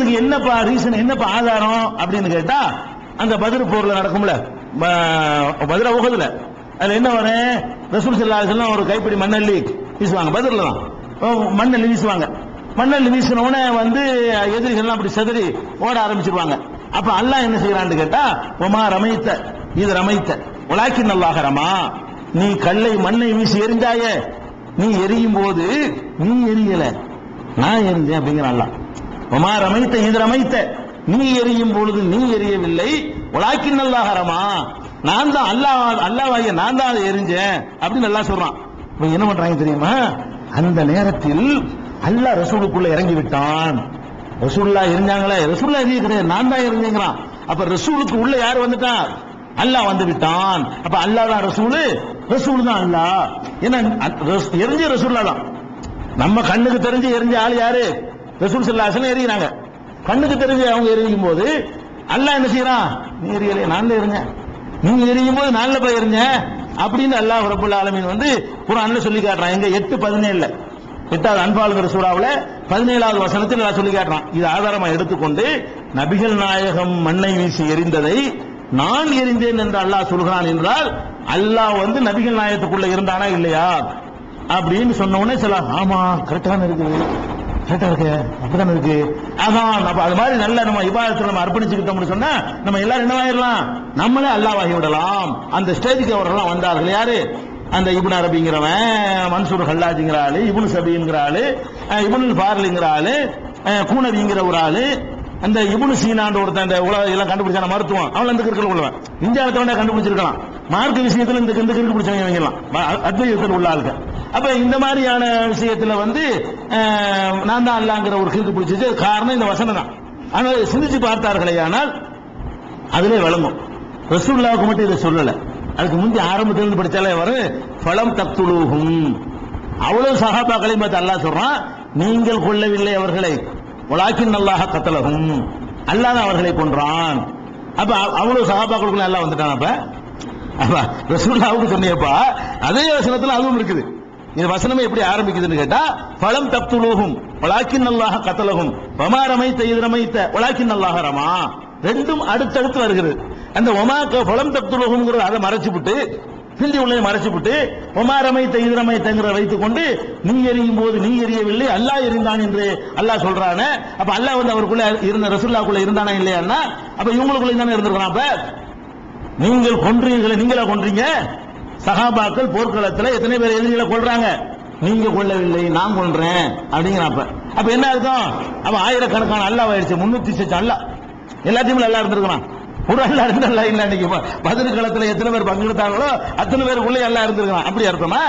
இதுக்கு என்னப்பா ரீசன் என்னப்பா ஆதாரம் அப்படின்னு கேட்டா அந்த பதில் போர்ல நடக்கும்ல. பதில உகதுல அதுல என்ன வரும்? ரசூல் செல்லா ஒரு கைப்பிடி மண்ணள்ளி வீசுவாங்க பதில்ல தான் மண்ணள்ளி வீசுவாங்க. மண்ணள்ளி வீசின உடனே வந்து எதிரிகள்லாம் அப்படி செதறி ஓட ஆரம்பிச்சிருவாங்க. அப்ப அல்லாஹ் என்ன செய்யறான்னு கேட்டா உமா ரமைத்த இது ரமைத்த. உலாக்கி நல்லாகரமா நீ கல்லை மண்ணை வீசி எரிஞ்சாயே நீ எரியும் போது நீ எரியல. நான் எரிஞ்சேன் அப்படிங்கிறான் ஒமா ரமைத்த இது ரமைத்த நீ எரியும் பொழுது நீ எரியவில்லை. உலாக்கி நல்லா ஹரமா நான் தான் அல்லாஹ் அல்லாஹ் நான் தான் அதை எரிஞ்சேன் அப்படின்னு நல்லா சொல்றான். இவங்க என்ன பண்றாங்க தெரியுமா? அந்த நேரத்தில் அல்லாஹ் ரசூலுக்குள்ள இறங்கி விட்டான் ரசூல்லா எரிஞ்சாங்களே? ரசூல்லா எரிய கிடையாது நான் தான் எரிஞ்சேங்கிறான். அப்ப ரசூலுக்கு உள்ள யார் வந்துட்டான் அல்லாஹ் வந்து விட்டான் அப்ப அல்லாஹ் தான் ரசூலு? ரசூல் தான் அல்லாஹ். ஏன்னா அ- ரஸ்- எரிஞ்ச ரசூல்லா தான் நம்ம கண்ணுக்கு தெரிஞ்சு எரிஞ்ச ஆள் யாரு? ரசூல் சல்லாசன் எறிகிறாங்க கண்ணுக்கு தெரிஞ்சு அவங்க எரியும் போது அல்லாஹ் என்ன செய்யறான் நீ எரியலையே நான் தான் எரிஞ்சேன் எரியும் போது நான் போய் எரிஞ்சேன் அப்படின்னு அல்லாஹ் ரபுல் ஆலமீன் வந்து ஒரு அண்ணன் சொல்லி காட்டுறான். எங்க எட்டு பதினேழுல. எட்டாவது அன்பாளுங்கிற சூடாவில் பதினேழாவது வசனத்தில் நான் சொல்லி காட்டுறான். இது ஆதாரமா எடுத்துக்கொண்டு நபிகள் நாயகம் மண்ணை வீசி எரிந்ததை நான் எரிந்தேன் என்று அல்லாஹ் சொல்கிறான் என்றால் அல்லாஹ் வந்து நபிகள் நாயகத்துக்குள்ள இருந்தானா இல்லையா? அப்படின்னு சொன்ன உடனே சில ஆமா கரெக்டான இருக்குது. கரெக்டா இருக்கு. இருக்கு. அதான் அப்ப அது மாதிரி நல்ல நம்ம இபாதத்தை நம்ம அர்ப்பணிச்சுக்கிட்டோம்னு சொன்னா நம்ம எல்லாரும் என்னவாயிடலாம்? நம்மளே அல்லாஹ் விடலாம். அந்த ஸ்டேஜுக்கு அவரெல்லாம் வந்தார்கள். யாரு? அந்த இபுன் அரபிங்கிறவன் மன்சூர் ஹல்லாஜிங்கிற ஆளு இபுன் சபிங்கிற ஆளு இபுன் பார்லிங்கிற ஆளு கூனவிங்கிற ஒரு ஆளு அந்த இபுனு சீனான்ற ஒருத்தன் அந்த உலக எல்லாம் கண்டுபிடிச்சான மருத்துவம் அவன் அந்த கிறுக்கல் உள்ளவன் இந்தியாவில் கண்டுபிடிச்சிருக்கலாம்? மார்க்க விஷயத்தில் இந்த இந்த கிறுக்கு பிடிச்சவங்க இவங்கலாம் அத்வைதத்தில் உள்ள ஆளுங்க அப்ப இந்த மாதிரியான விஷயத்துல வந்து நான் தான் அல்லாங்கிற ஒரு கிறுக்கு பிடிச்சது காரணம் இந்த வசனம் தான். ஆனால் சிந்திச்சு பார்த்தார்களே ஆனால் அதிலே விளங்கும். ரசூல்லாவுக்கு மட்டும் இதை சொல்லல. அதுக்கு முந்தி ஆரம்பத்திலிருந்து படித்தாலே வரும் பலம் தத்துலூகும் அவ்வளவு சகாபாக்களையும் பார்த்து அல்லாஹ் சொல்றான் நீங்கள் கொள்ளவில்லை அவர்களை. உலாக்கின் அல்லாஹ் கத்தலகும் அல்லாஹ் அவர்களை கொன்றான். அப்ப அவ்- அவ்வளவு சகாபாக்களுக்குள்ள எல்லாம் வந்துட்டான் அப்ப. அப்ப ரசூல்லாவுக்கு சொன்னியப்பா அதே வசனத்துல அதுவும் இருக்குது. இந்த வசனமே எப்படி ஆரம்பிக்குதுன்னு கேட்டா பலம் தப்துலோகும் வலாக்கின் அல்லாஹ் கத்தலகும் வமா ரமைத்த இது ரமைத்த வலாக்கின் அல்லாஹ் ரமா. ரெண்டும் அடுத்தடுத்து வருகிறது. அந்த ஒமாக்க பலம் தப்துலகும்ங்கிறது அதை மறைச்சு விட்டு சிந்தி உள்ளே மறைச்சுவிட்டு விட்டு ஒமா ரமைத்த வைத்துக் கொண்டு நீ எரியும் போது நீ எரியவில்லை அல்லாஹ் எரிந்தான் என்று அல்லாஹ் சொல்றான. அப்ப அல்லாஹ் வந்து அவருக்குள்ள இருந்த ரசுல்லாக்குள்ள இருந்தானா இல்லையான்னா அப்ப இவங்களுக்குள்ள தானே இருந்திருக்கிறான் அப்ப. நீங்கள் கொன்றீங்களே நீங்களா கொன்றீங்க? சகாபாக்கள் போர்க்களத்தில் எத்தனை பேர் எதிரிகளை கொள்றாங்க நீங்க கொள்ளவில்லை நான் கொள்றேன் அப்படிங்கிறப்ப அப்ப. என்ன அர்த்தம்? அப்ப ஆயிரக்கணக்கான அல்லாஹ் ஆயிடுச்சு முன்னூத்தி சச்சு அல்லாஹ். எல்லாத்தையும் நல்லா இருந்திருக்கிறான். ஒரு அல்லா இருந்த அல்லா இல்ல இன்னைக்கு பதினு களத்துல எத்தனை பேர் பங்கெடுத்தாங்களோ அத்தனை பேருக்குள்ளே எல்லாம் இருந்திருக்கலாம். அப்படி அர்த்தமா?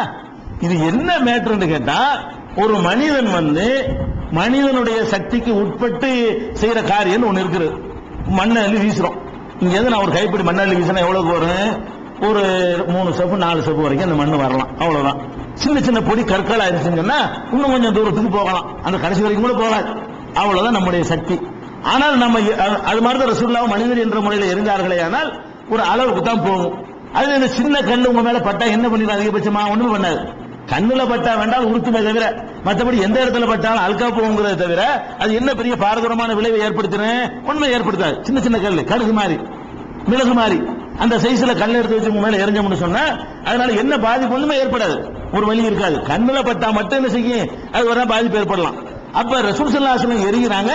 இது என்ன மேட்ருன்னு கேட்டா ஒரு மனிதன் வந்து மனிதனுடைய சக்திக்கு உட்பட்டு செய்யற காரியம் ஒன்று இருக்குது. மண்ணை அள்ளி வீசுறோம். இங்க இருந்து நான் ஒரு கைப்பிடி மண்ணை அள்ளி வீசினா எவ்வளவு வரும் ஒரு மூணு செப்பு நாலு செப்பு வரைக்கும் அந்த மண்ணு வரலாம். அவ்வளவுதான். சின்ன சின்ன பொடி கற்கள் ஆயிருச்சுன்னு சொன்னா இன்னும் கொஞ்சம் தூரத்துக்கு போகலாம். அந்த கடைசி வரைக்கும் கூட போகலாம் அவ்வளவுதான் நம்முடைய சக்தி. ஆனால் நம்ம அது- அது மாதிரி தான் ரசூல்லாவும் மனிதர் என்ற முறையில் இருந்தார்களே ஆனால் ஒரு அளவுக்கு தான் போகும். அது இந்த சின்ன கண்ணு உங்க மேல பட்டா என்ன பண்ணிடும் அதிகபட்சமா? ஒண்ணும் பண்ணாது. கண்ணுல பட்டா வேண்டாம் உறுத்துமே தவிர மற்றபடி எந்த இடத்துல பட்டாலும் அல்கா போகுங்கிறத தவிர அது என்ன பெரிய பாரதூரமான விளைவை ஏற்படுத்துறேன் உண்மை ஏற்படுத்தாது. சின்ன சின்ன கல் கடுகு மாதிரி மிளகு மாதிரி. அந்த சைஸ்ல கல் எடுத்து வச்சு உங்க மேல எரிஞ்சோம்னு சொன்னா அதனால என்ன பாதிப்பு ஒண்ணுமே ஏற்படாது. ஒரு வழி இருக்காது. கண்ணுல பட்டா மட்டும் என்ன செய்யும்? அது வர பாதிப்பு ஏற்படலாம். அப்ப ரசூல் சல்லாசனம் எரிகிறாங்க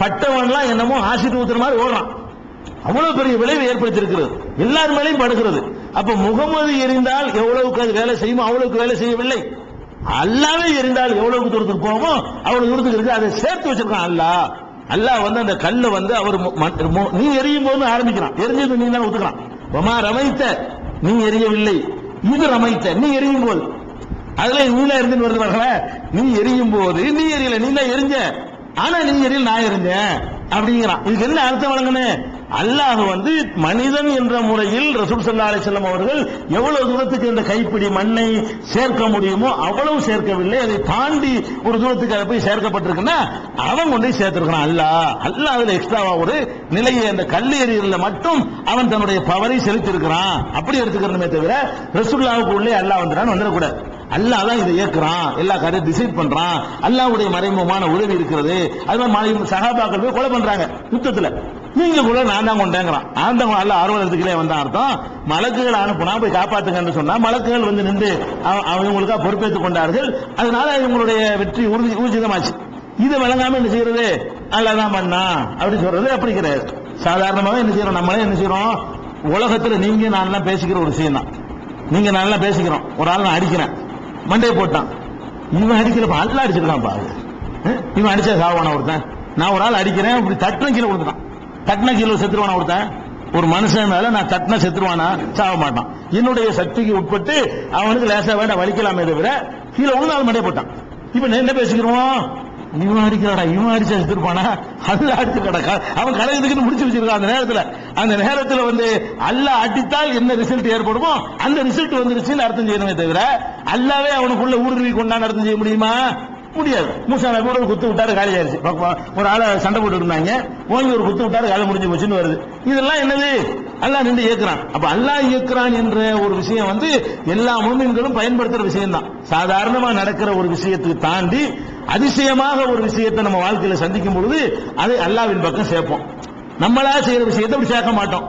பட்டவன்லாம் என்னமோ ஆசிட் ஊத்துற மாதிரி ஓடுறான். அவ்வளவு பெரிய விளைவை ஏற்படுத்தியிருக்கிறது. எல்லார் மேலையும் படுகிறது. அப்ப முகமது எரிந்தால் எவ்வளவுக்கு அது வேலை செய்யுமோ அவ்வளவுக்கு வேலை செய்யவில்லை. அல்லாவே எரிந்தால் எவ்வளவுக்கு தூரத்துக்கு போகுமோ அவ்வளவு தூரத்துக்கு இருக்கு. அதை சேர்த்து வச்சிருக்கான் அல்லாஹ். அல்லாஹ் வந்து அந்த கல்லை வந்து அவர் நீ எரியும் போது ஆரம்பிக்கிறான். எரிஞ்சது நீ தான் ஒத்துக்கிறான். ஒமா ரமைத்த? நீ எரியவில்லை. இது ரமைத்த. நீ எரியும் போது. அதுல நீல இருந்து வருது நீ எரியும் போது நீ எரியல நீ தான் எரிஞ்ச. ஆனா நீ எரியல நான் எரிஞ்சேன். அப்படிங்கிறான். இதுக்கு என்ன அர்த்தம் வழங்கணும்? அல்லாஹ் வந்து மனிதன் என்ற முறையில் ரசூல் சல்லா அலிசல்லாம் அவர்கள் எவ்வளவு தூரத்துக்கு இந்த கைப்பிடி மண்ணை சேர்க்க முடியுமோ அவ்வளவு சேர்க்கவில்லை. அதை தாண்டி ஒரு தூரத்துக்கு அதை போய் சேர்க்கப்பட்டிருக்குன்னா அவன் கொண்டு போய் சேர்த்திருக்கிறான். அல்லாஹ் அல்லாஹ் அதுல எக்ஸ்ட்ராவா ஒரு நிலையை அந்த கல் மட்டும் அவன் தன்னுடைய பவரை செலுத்திருக்கிறான் அப்படி எடுத்துக்கிறணுமே தவிர ரசூல்லாவுக்கு உள்ளே அல்லாஹ் வந்துடான்னு வந்துடக்கூடாது. அல்லாஹ் தான் இதை இயக்குறான் எல்லா காரியம் டிசைட் பண்றான். அல்லாஹ்வுடைய மறைமுகமான உதவி இருக்கிறது. அது மாதிரி மலை சகாபாக்கள் போய் கொலை பண்றாங்க யுத்தத்துல. நீங்க கூட நான் தான் கொண்டேங்கிறான். நான் அல்ல அறுவலத்துக்குள்ளே வந்தான் அர்த்தம். மலக்குகள் அனுப்புனா போய் காப்பாத்துங்கன்னு சொன்னா மலக்குகள் வந்து நின்று அவ- அவங்களுக்கா பொறுப்பேற்றுக் கொண்டார்கள். அதனால இவங்களுடைய வெற்றி உறுதி ஊர்ஜிதமாச்சு. இது வழங்காம என்ன செய்யறது? அல்லதான் பண்ணா அப்படி சொல்றது அப்படி கிடையாது. சாதாரணமாக என்ன செய்யறோம்? நம்மளே என்ன செய்யறோம்? உலகத்துல நீங்க நான் பேசிக்கிற ஒரு விஷயம் தான் நீங்க நல்லா பேசிக்கிறோம். ஒரு ஆள் நான் அடிக்கிறேன். மண்டையை போட்டான். இவன் அடிக்கிறப்ப அல்ல அடிச்சிருக்கான் பாரு. இவன் அடிச்சா சாவான ஒருத்தன். நான் ஒரு ஆள் அடிக்கிறேன் இப்படி தட்டின கீழே விழுந்துட்டான். தட்டின கீழே செத்துருவானா ஒருத்தன்? ஒரு மனுஷன் மேல நான் தட்டின செத்துருவானா? சாக மாட்டான். என்னுடைய சக்திக்கு உட்பட்டு அவனுக்கு லேசா வேண்டாம் வலிக்கலாமே தவிர கீழே விழுந்தாலும் மண்டையை போட்டான். இப்ப என்ன பேசிக்கிறோம்? இவன் அடிக்கிறாடா இவன் அடிச்சா செத்துருப்பானா அல்ல அடிச்சு கிடக்கா. அவன் கலையதுக்குன்னு முடிச்சு வச்சிருக்கான் அந்த நேரத்துல. அந்த நேரத்துல வந்து அல்ல அடித்தால் என்ன ரிசல்ட் ஏற்படுமோ அந்த ரிசல்ட் வந்துருச்சுன்னு அர்த்தம் செய்யணுமே தவிர அல்லாவே அவனுக்குள்ள ஊடுருவி கொண்டாந்து அர்த்தம் செய்ய முடியுமா? முடியாது. மூசா நபி கூட ஒரு குத்து விட்டாரு காலி ஆயிடுச்சு ஒரு ஆளை சண்டை போட்டு இருந்தாங்க ஓங்கி ஒரு குத்து விட்டாரு காலை முடிஞ்சு போச்சுன்னு வருது. இதெல்லாம் என்னது? அல்லாஹ் நின்று இயக்குறான். அப்ப அல்லாஹ் இயக்குறான் என்ற ஒரு விஷயம் வந்து எல்லா மூமின்களும் பயன்படுத்துற விஷயம் தான் சாதாரணமா நடக்கிற ஒரு விஷயத்துக்கு தாண்டி அதிசயமாக ஒரு விஷயத்தை நம்ம வாழ்க்கையில சந்திக்கும் பொழுது அதை அல்லாவின் பக்கம் சேர்ப்போம். நம்மளா செய்யற விஷயத்தை அப்படி சேர்க்க மாட்டோம்.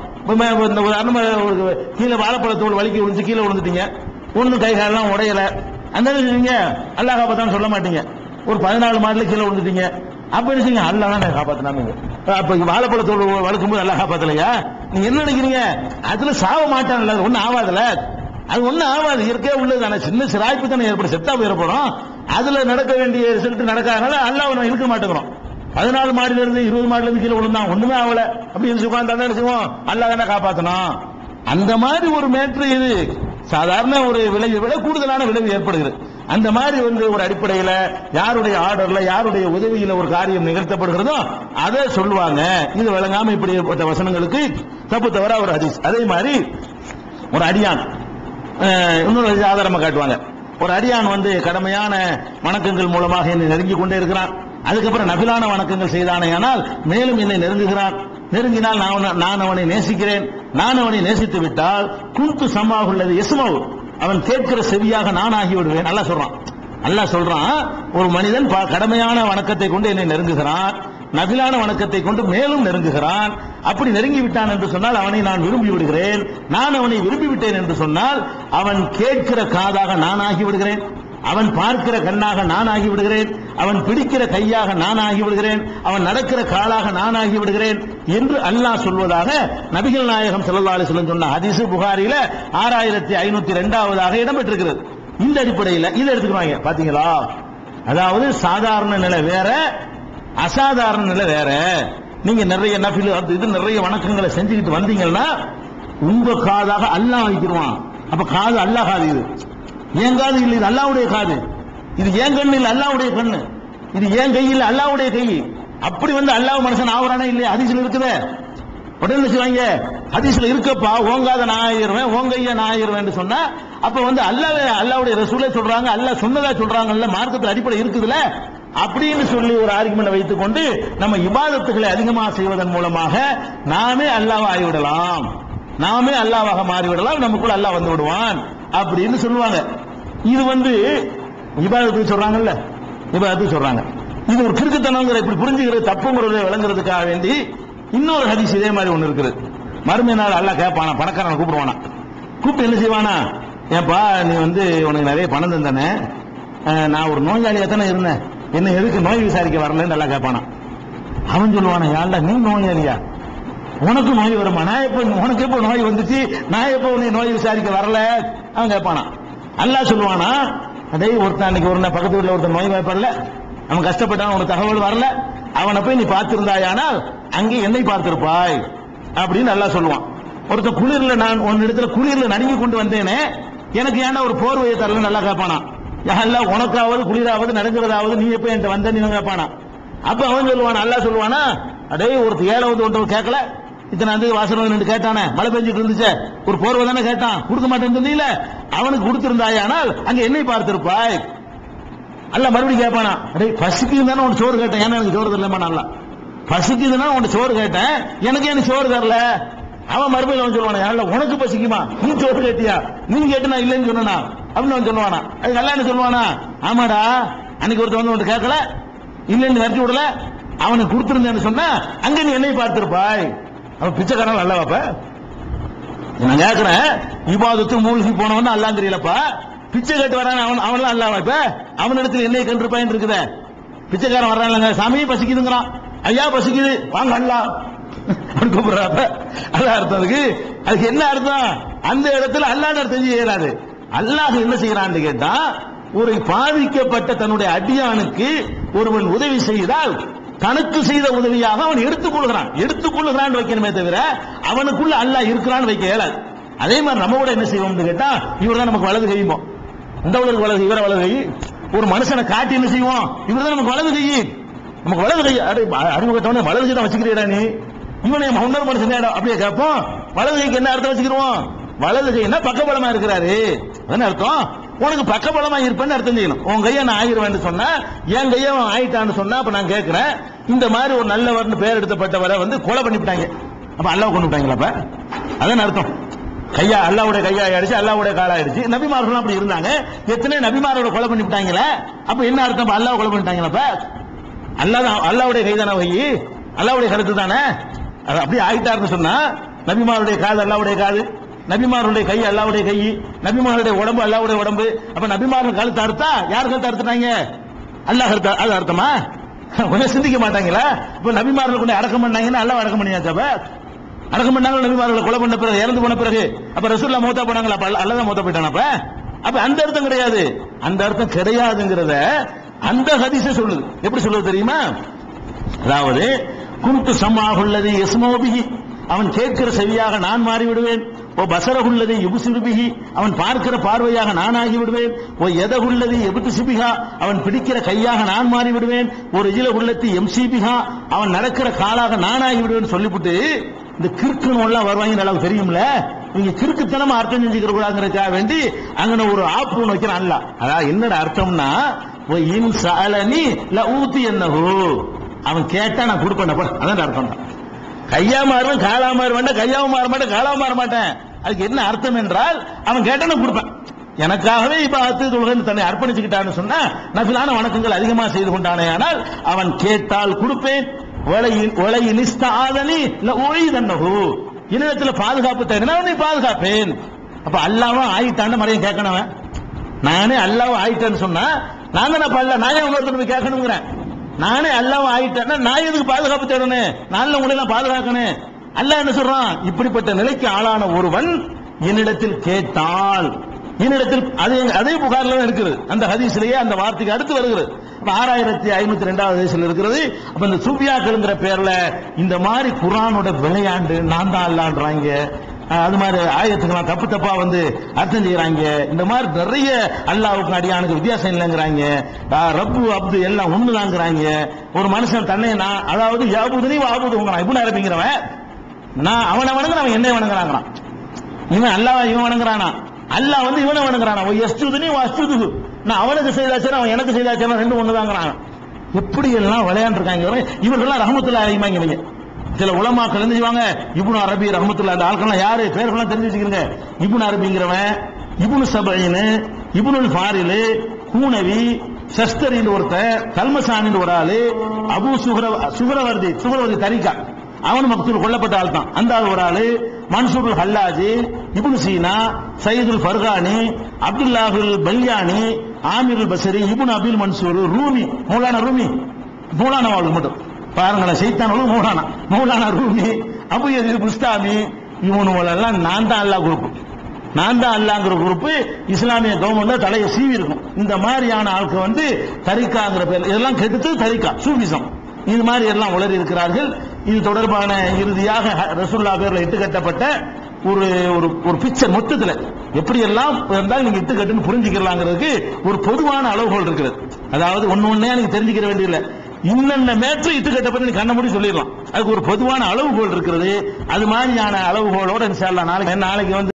இந்த உதாரணமா ஒரு கீழே வாழைப்பழத்தோடு வலிக்கு விழுந்து கீழே விழுந்துட்டீங்க. ஒண்ணு கை காலெல்லாம் உடையல. அந்த நீங்க அல்லாஹ் காப்பாத்தான்னு சொல்ல மாட்டீங்க. ஒரு பதினாலு மாடல கீழே விழுந்துட்டீங்க. அப்ப என்ன செய்யுங்க அல்லாஹ் தான் காப்பாத்தினாங்க அப்ப வாழைப்பழத்தோடு வளர்க்கும் போது அல்லாஹ் காப்பாத்தலையா? நீங்க என்ன நினைக்கிறீங்க? அதுல சாவ மாட்டான்ல ஒன்னும் ஆகாதுல அது ஒன்றும் ஆகாது இயற்கையாக உள்ளது ஆனா சின்ன சிராய்ப்பு தானே ஏற்படும். செத்தா போயிடப்படும் அதுல நடக்க வேண்டிய ரிசல்ட் நடக்காதனால அல்ல நம்ம இழுக்க மாட்டேங்கிறோம். பதினாலு மாடில இருந்து இருபது மாடில இருந்து கீழே விழுந்தான். ஒண்ணுமே ஆகல. அப்படின்னு இருந்து உட்கார்ந்தா என்ன செய்வோம்? தானே காப்பாத்தணும் அந்த மாதிரி ஒரு மேட்ரு இது. சாதாரண ஒரு விளைவு விட கூடுதலான விளைவு ஏற்படுகிறது. அந்த மாதிரி வந்து ஒரு அடிப்படையில யாருடைய ஆர்டர்ல யாருடைய உதவியில ஒரு காரியம் நிகழ்த்தப்படுகிறதோ அதை சொல்லுவாங்க. இது விளங்காம இப்படிப்பட்ட வசனங்களுக்கு தப்பு தவறா ஒரு ஹதீஸ். அதே மாதிரி ஒரு அடியான் இன்னொரு ஆதாரமா காட்டுவாங்க. ஒரு அடியான் வந்து கடமையான வணக்கங்கள் மூலமாக என்னை நெருங்கி கொண்டே இருக்கிறான். அதுக்கப்புறம் நபிலான வணக்கங்கள் செய்தானேயானால் மேலும் என்னை நெருங்குகிறான். நெருங்கினால் நான் நான் அவனை நேசிக்கிறேன். நான் அவனை நேசித்து விட்டால் குந்து உள்ளது எசுமவு அவன் கேட்கிற செவியாக நான் ஆகிவிடுவேன். நல்லா சொல்றான். நல்லா சொல்றான். ஒரு மனிதன் ப- கடமையான வணக்கத்தை கொண்டு என்னை நெருங்குகிறான். நபிலான வணக்கத்தை கொண்டு மேலும் நெருங்குகிறான். அப்படி நெருங்கி விட்டான் என்று சொன்னால் அவனை நான் விரும்பி விடுகிறேன். நான் அவனை விரும்பி விட்டேன் என்று சொன்னால் அவன் கேட்கிற காதாக நான் ஆகி விடுகிறேன். அவன் பார்க்கிற கண்ணாக நான் ஆகிவிடுகிறேன் அவன் பிடிக்கிற கையாக நான் ஆகிவிடுகிறேன் அவன் நடக்கிற காலாக நான் ஆகிவிடுகிறேன் என்று அல்லாஹ் சொல்வதாக நபிகள் நாயகம் ஸல்லல்லாஹு அலைஹி சொன்ன ஹதிசு புகாரில ஆறாயிரத்தி ஐநூத்தி ரெண்டாவதாக இடம்பெற்றிருக்கிறது. இந்த அடிப்படையில் இதை எடுத்துக்கிறாங்க பாத்தீங்களா? அதாவது சாதாரண நிலை வேற அசாதாரண நிலை வேற. நீங்க நிறைய நஃபில் அது இது நிறைய வணக்கங்களை செஞ்சுக்கிட்டு வந்தீங்கன்னா உங்க காதாக அல்லாஹ் வைக்கிருவான் அப்ப காது அல்லாஹ் காது இது. ஏன் காது இல்லை? இது அல்லாவுடைய காது. இது ஏன் கண்ணு இல்லை? அல்லாவுடைய கண்ணு. இது ஏன் கை இல்லை? அல்லாவுடைய கை. அப்படி வந்து அல்லாஹ் மனுஷன் ஆவறானே இல்லையா? அதிசயம் இருக்குதே. உடனே என்ன ஹதீஸ்ல இருக்கப்பா ஓங்காத நான் ஆயிடுவேன் ஓங்கைய நான் ஆயிடுவேன் சொன்னா அப்ப வந்து அல்லாஹ் அல்லாவுடைய ரசூலே சொல்றாங்க அல்லாஹ் சொன்னதா சொல்றாங்கல்ல மார்க்கத்தில் அடிப்படை இருக்குதுல்ல? அப்படின்னு சொல்லி ஒரு ஆர்குமெண்ட் வைத்துக் கொண்டு நம்ம இபாதத்துகளை அதிகமாக செய்வதன் மூலமாக நாமே அல்லாஹ் ஆகிவிடலாம். நாமே அல்லாவாக மாறிவிடலாம் நமக்குள்ள அல்லாஹ் வந்து விடுவான் அப்படின்னு சொல்லுவாங்க. இது வந்து இபாதத்துக்கு சொல்றாங்கல்ல? இபாதத்துக்கு சொல்றாங்க. இது ஒரு கிறுக்குத்தனங்கிற இப்படி புரிஞ்சுக்கிறது தப்புங்கிறத விளங்குறதுக்காக வேண்டி இன்னொரு ஹதீஸ் இதே மாதிரி ஒண்ணு இருக்குது. மறுமை நாள் அல்லாஹ் கேட்பானா? பணக்காரனை கூப்பிடுவானா? கூப்பிட்டு என்ன செய்வானா? ஏன்பா நீ வந்து உனக்கு நிறைய பணம் தந்தானே. நான் ஒரு நோயாளியா தானே இருந்தேன்? என்ன எதுக்கு நோய் விசாரிக்க வரலன்னு நல்லா கேட்பானா அவன் சொல்லுவானா யாழ்ல நீ நோயாளியா உனக்கு நோய் வருமா? நான் எப்ப உனக்கு எப்போ நோய் வந்துச்சு? நான் எப்போ உன்னை நோய் விசாரிக்க வரல? அவன் கேட்பானா அல்லா சொல்லுவானா அதே ஒருத்தன் அன்னைக்கு ஒரு பக்கத்து வீட்டுல ஒருத்தன் நோய் வாய்ப்படல. அவன் கஷ்டப்பட்டான் உனக்கு தகவல் வரல. அவனை போய் நீ பார்த்திருந்தாயானால் அங்கே என்னை பார்த்திருப்பாய். அப்படின்னு நல்லா சொல்லுவான். ஒருத்தன் குளிர்ல நான் உன் இடத்துல குளிர்ல நடுங்கி கொண்டு வந்தேனே எனக்கு ஏன்டா ஒரு போர்வையை தரல நல்லா கேட்பானா யாரெல்லாம் உனக்காவது குளிராவது நடக்கிறதாவது நீ எப்ப என்கிட்ட வந்த? நீ கேட்பானா அப்ப அவன் சொல்லுவான் நல்லா சொல்லுவானா? அடே ஒருத்தர் ஏழை வந்து ஒன்று கேட்கல. இத்தனை வந்து வாசல் வந்து கேட்டானே மழை பெஞ்சிட்டு இருந்துச்சு. ஒரு போர்வை தானே கேட்டான். கொடுக்க மாட்டேன்னு சொன்னீல அவனுக்கு கொடுத்திருந்தாயானால் அங்க என்னை பார்த்திருப்பாய்? அல்ல மறுபடியும் கேட்பானா? அடே பசிக்கு தானே உன் சோறு கேட்டேன். ஏன்னா எனக்கு சோறு தரலமா நல்லா பசிக்குதுன்னா உன் சோறு கேட்டேன். எனக்கு எனக்கு சோறு தரல? அவன் மறுபடியும் அவன் சொல்லுவானே அல்ல உனக்கு பசிக்குமா? நீ சோறு கேட்டியா? நீ கேட்டு நான் இல்லைன்னு சொன்னா அப்படின்னு அவன் சொல்லுவானா. அது நல்லா என்ன சொல்லுவானா? ஆமாடா அன்னைக்கு ஒருத்தர் வந்து உன்ட்டு கேட்கல இல்லைன்னு விரட்டி விடல அவனுக்கு கொடுத்துருந்தேன்னு சொன்னா அங்க நீ என்னை பார்த்திருப்பாய். அவன் பிச்சைக்காரன் நல்லா வாப்ப நான் கேட்கிறேன் இபாதத்து மூழ்கி போனவன் அல்லா தெரியலப்பா. பிச்சை கேட்டு வரான் அவன் அவன்லாம் அல்லாஹ் இப்ப? அவன் இடத்துல என்னை கண்டிருப்பாயின் இருக்குத. பிச்சைக்காரன் வர்றான் சாமியே பசிக்குதுங்கிறான். ஐயா பசிக்குது. வாங்க அல்லா கூப்பிடுறாப்ப அதான் அர்த்தம் அதுக்கு. அதுக்கு என்ன அர்த்தம்? அந்த இடத்துல அல்லாஹ் செஞ்சு செய்யறாரு அல்லாஹ் என்ன செய்யறான்னு கேட்டா ஒரு பாதிக்கப்பட்ட தன்னுடைய அடியானுக்கு ஒருவன் உதவி செய்தால் தனக்கு செய்த உதவியாக அவன் எடுத்துக் கொள்கிறான். எடுத்துக் கொள்கிறான் வைக்கணுமே தவிர அவனுக்குள்ள அல்லாஹ் இருக்கிறான்னு வைக்க இயலாது. அதே மாதிரி நம்ம கூட என்ன செய்வோம்னு கேட்டா இவர் தான் நமக்கு வலது கையுமோ இந்த உலக வலது இவர வலது கை. ஒரு மனுஷனை காட்டி என்ன செய்வோம்? இவர் தான் நமக்கு வலது கை. நமக்கு வலது கை. அறிமுகத்தவனே வலது கை தான் வச்சுக்கிறீடா நீ. இவனை இன்னொரு மனுஷன் அப்படியே கேட்போம். வலது கைக்கு என்ன அர்த்தம் வச்சுக்கிறோம் வலது கைன்னா பக்கபலமா இருக்கிறாரு? அதான் அர்த்தம்? உனக்கு பக்கபலமா இருப்பேன்னு அர்த்தம் செய்யணும். உன் கையை நான் ஆகிருவேன்னு சொன்னா என் கையை அவன் ஆயிட்டான்னு சொன்னா அப்ப நான் கேட்கிறேன் இந்த மாதிரி ஒரு நல்லவர்னு பேர் எடுத்தப்பட்டவரை வந்து கொலை பண்ணிவிட்டாங்க. அப்ப அல்லாஹ் கொண்டு விட்டாங்களா அப்ப? அதான் அர்த்தம். கையா அல்லாவுடைய கையா ஆயிடுச்சு அல்லாவுடைய காலாயிடுச்சு. நபிமார்கள் அப்படி இருந்தாங்க. எத்தனை நபிமாரோட கொலை பண்ணிவிட்டாங்களே? அப்ப என்ன அர்த்தம்? அல்லாஹ் கொலை பண்ணிட்டாங்களா அப்ப? அல்லாஹ் அல்லாவுடைய கை தானே வை அல்லாவுடைய கருத்து தானே அது அப்படியே ஆயிட்டாருன்னு சொன்னா நபிமாருடைய காது அல்லாவுடைய காது நபிமாருடைய கை அல்லாவுடைய கை நபிமாருடைய உடம்பு அல்லாவுடைய உடம்பு. அப்ப நபிமார்கள் கழுத்து அறுத்தா யார் கழுத்து அறுத்துனாங்க அல்லாஹ் அது அர்த்தமா? கொஞ்சம் சிந்திக்க மாட்டாங்களா? இப்ப நபிமார்கள் கொண்டு அடக்கம் பண்ணாங்கன்னா அல்லாஹ் அடக்கம் பண்ணியாச்சு அப்ப? அடக்கம் பண்ணாங்க நபிமார்களை? கொலை பண்ண பிறகு இறந்து போன பிறகு? அப்ப ரசூல்லா மூத்தா போனாங்களா? அப்ப அல்லதான் மூத்தா போயிட்டானா அப்ப? அப்ப அந்த அர்த்தம் கிடையாது. அந்த அர்த்தம் கிடையாதுங்கிறத அந்த ஹதீஸ சொல்லுது. எப்படி சொல்லுது தெரியுமா? அதாவது குந்து உள்ளது எஸ்மோபிகி அவன் கேட்கிற செவியாக நான் மாறி விடுவேன் ஓ பசரகுள்ளது எபுசிறுபிகி அவன் பார்க்கிற பார்வையாக நான் ஆகிவிடுவேன் ஓ எதகுள்ளது எபுத்து சிபிகா அவன் பிடிக்கிற கையாக நான் மாறி விடுவேன் ஒரு இல உள்ளத்து எம்சிபிகா அவன் நடக்கிற காலாக நான் ஆகிவிடுவேன் சொல்லிவிட்டு இந்த கிறுக்குன்னு எல்லாம் வருவாங்க அளவு தெரியும்ல? நீங்க கிறுக்குத்தனமா அர்த்தம் செஞ்சுக்கிற கூடாதுங்கிறதுக்காக வேண்டி அங்கன ஒரு ஆப்பு ஒன்று வைக்கிறான் அல்ல அதாவது என்னடா அர்த்தம்னா ஓ இன் சாலனி ல ஊத்தி என்னஹோ அவன் கேட்டா நான் கொடுப்பேன் அதான் அர்த்தம். தான் கையா மாறுவேன் காலா மாறுவேன் கையாவும் மாற மாட்டேன் காலாவும் மாற மாட்டேன். அதுக்கு என்ன அர்த்தம் என்றால் அவன் கேட்டா நான் கொடுப்பேன். எனக்காகவே இப்ப அத்து தொழுகை தன்னை அர்ப்பணிச்சுக்கிட்டான்னு சொன்னா நபிலான வணக்கங்கள் அதிகமா செய்து கொண்டானே ஆனால் அவன் கேட்டால் கொடுப்பேன். ஒளையின் இஸ்தாதனி இல்ல ஒளி தன்னகு இன்னத்துல பாதுகாப்பு தேடினா நீ பாதுகாப்பேன். அப்ப அல்லாவும் ஆயிட்டான்னு மறையும் கேட்கணும் நானே அல்லாவும் ஆயிட்டேன்னு சொன்னா நான் தானே அல்ல நான் ஏன் இன்னொருத்தர் கேட்கணுங்கிறேன் நானே அல்லாவும் ஆயிட்டேன்னா நான் எதுக்கு பாதுகாப்பு தேடணும்? நான் உங்களை எல்லாம் பாதுகாக்கணும். அல்லாஹ் என்ன சொல்றான்? இப்படிப்பட்ட நிலைக்கு ஆளான ஒருவன் என்னிடத்தில் கேட்டால் என்னிடத்தில் அது அதே புகார்ல தான் இருக்குது. அந்த ஹதீஸ்லயே அந்த வார்த்தைக்கு அடுத்து வருகிறது. ஆறாயிரத்தி ஐநூத்தி ரெண்டாவது வயசுல இருக்கிறது. அப்ப இந்த சூபியாக்கள்ங்கிற பேர்ல இந்த மாதிரி குரானோட விளையாண்டு நான் தான் அல்லான்றாங்க. அது மாதிரி ஆயத்துக்கெல்லாம் தப்பு தப்பா வந்து அர்த்தம் செய்யறாங்க. இந்த மாதிரி நிறைய அல்லாவுக்கு அடியானுக்கு வித்தியாசம் இல்லைங்கிறாங்க. ரப்பு அப்து எல்லாம் ஒண்ணுதாங்கிறாங்க. ஒரு மனுஷன் தன்னை நான் அதாவது யாபுதனி வாபுதுங்கிறான் இப்படி நிரப்பிங்கிறவன் நான் அவனை வணங்குறான் அவன் என்னை வணங்குறாங்கிறான். இவன் அல்லாஹ் இவன் வணங்குறானா? அல்லாஹ் வந்து இவனை வணங்குறானா? ஓ எஸ்துதுனி அஸ்துது நான் அவனுக்கு செய்தாச்சு அவன் எனக்கு செய்தாச்சு ரெண்டு ஒண்ணுதாங்கிறான். எப்படி எல்லாம் விளையாண்டுருக்காங்க இவர்கள்லாம் ரஹமத்துல அறியுமாங்க இவங்க சில உலமாக்கள் என்ன செய்வாங்க? இப்னு அரபி ரஹமத்துல்லா அந்த ஆட்கள்லாம் யாரு? பேர்கள்லாம் தெரிஞ்சு வச்சுக்கிறீங்க. இப்னு அரபிங்கிறவன் இப்னு சபைனு இப்னுல் ஃபாரிலு கூனவி சஸ்தரின்னு ஒருத்தர் கல்மசானின்னு ஒரு ஆளு அபு சுகர சுகரவர்தி சுகரவர்தி தரிகா அவன் மக்தூல் கொல்லப்பட்ட ஆள் தான். அந்த ஆள் ஒரு ஆளு மன்சூருல் ஹல்லாஜி இப்னு சீனா சயீதுல் ஃபர்கானி அப்துல்லாஹுல் பல்யானி ஆமிருல் பசரி இபுன் அபில் மன்சூர் ரூமி மௌலானா ரூமி. மௌலானா வாழ்க்கை மட்டும். பாருங்களேன் சைத்தானவளும் மூலானா மூலானா ரூமி அபு எதிர் புஸ்தாமி இவனுங்களெல்லாம் நான் தான் அல்லா குரூப் நான் தான் அல்லாங்கிற குரூப் இஸ்லாமிய கவர்மெண்ட்ல தலையை சீவி இருக்கும் இந்த மாதிரியான ஆளுக்கு வந்து தரிக்காங்கிற பேர் இதெல்லாம் கெடுத்து தரிக்கா சூபிசம். இது மாதிரி எல்லாம் உளறி இருக்கிறார்கள். இது தொடர்பான இறுதியாக ரசுல்லா பேர்ல இட்டு கட்டப்பட்ட ஒரு ஒரு ஒரு பிக்சர் மொத்தத்தில். எப்படி எல்லாம் இருந்தால் நீங்க இட்டு கட்டுன்னு புரிஞ்சுக்கலாங்கிறதுக்கு ஒரு பொதுவான அளவுகோல் இருக்கிறது. அதாவது ஒன்னு ஒன்னே எனக்கு தெரிஞ்சுக்கிற வேண்டியதில்லை. இன்னென்ன மேட்ரு இட்டு கட்ட பற்றி கண்ண மூடி சொல்லிடலாம். அதுக்கு ஒரு பொதுவான அளவுகோல் இருக்கிறது. அது மாதிரியான அளவுகோலோட நாளைக்கு நாளைக்கு வந்து